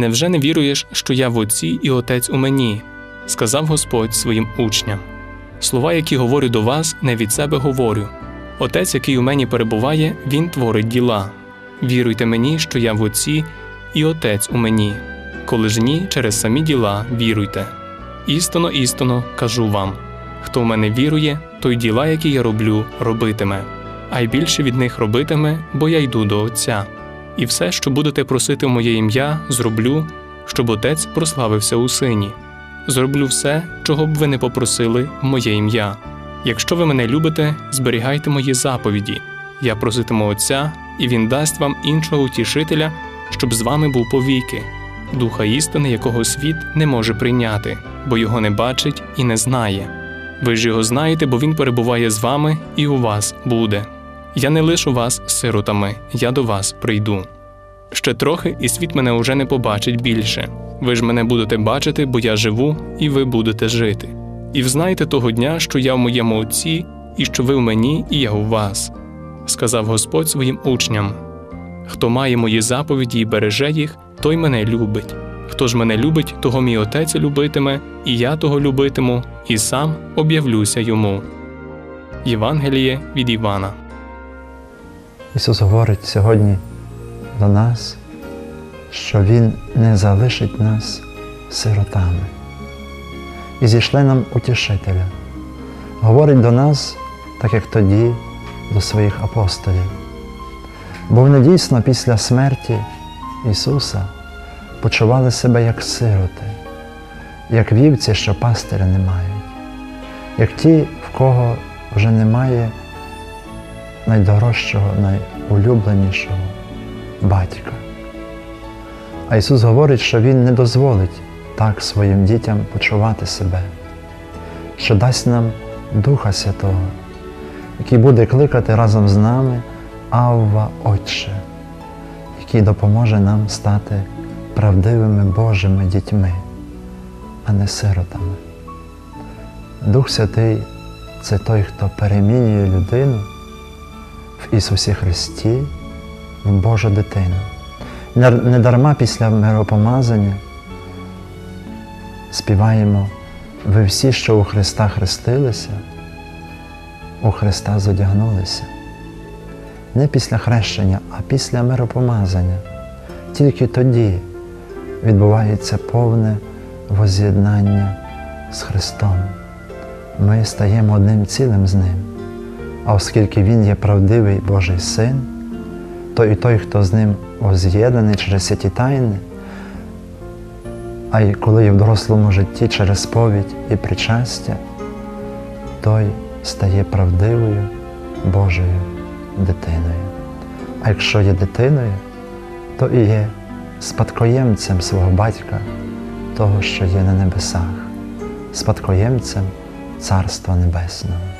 Невже не віруєш, що я в Отці і Отець у мені? сказав Господь своїм учням. Слова, які говорю до вас, не від себе говорю. Отець, який у мені перебуває, він творить діла. Віруйте мені, що я в Отці і Отець у мені. Коли ж ні, через самі діла віруйте. Істинно, істинно кажу вам: хто в мене вірує, той діла, які я роблю, робитиме, а й більше від них робитиме, бо я йду до Отця. І все, що будете просити в моє ім'я, зроблю, щоб Отець прославився у сині. Зроблю все, чого б ви не попросили в моє ім'я. Якщо ви мене любите, зберігайте мої заповіді. Я проситиму Отця, і Він дасть вам іншого утішителя, щоб з вами був повіки, духа істини, якого світ не може прийняти, бо його не бачить і не знає. Ви ж його знаєте, бо він перебуває з вами і у вас буде. Я не лишу вас сиротами, я до вас прийду. Ще трохи, і світ мене уже не побачить більше. Ви ж мене будете бачити, бо я живу, і ви будете жити. І взнаєте того дня, що я в моєму Отці, і що ви в мені, і я у вас, сказав Господь своїм учням. Хто має мої заповіді і береже їх, той мене любить. Хто ж мене любить, того мій Отець любитиме, і я того любитиму, і сам об'явлюся йому. Євангеліє від Івана. Ісус говорить сьогодні до нас, що Він не залишить нас сиротами і зійшли нам утішителя. Говорить до нас, так як тоді, до своїх апостолів. Бо вони дійсно після смерті Ісуса почували себе як сироти, як вівці, що пастиря не мають, як ті, в кого вже немає найдорожчого, найулюбленішого батька. А Ісус говорить, що Він не дозволить так своїм дітям почувати себе, що дасть нам Духа Святого, який буде кликати разом з нами Авва Отче, який допоможе нам стати правдивими Божими дітьми, а не сиротами. Дух Святий це той, хто перемінює людину Ісусі Христі в Божу дитину. Недарма після миропомазання співаємо ви всі, що у Христа хрестилися, у Христа зодягнулися. Не після хрещення, а після миропомазання. Тільки тоді відбувається повне воз'єднання з Христом. Ми стаємо одним цілим з Ним. А оскільки Він є правдивий Божий Син, то і той, хто з ним воз'єднаний через святі тайни, а й коли є в дорослому житті через сповідь і причастя, той стає правдивою Божою дитиною. А якщо є дитиною, то і є спадкоємцем свого батька, того, що є на небесах, спадкоємцем Царства Небесного.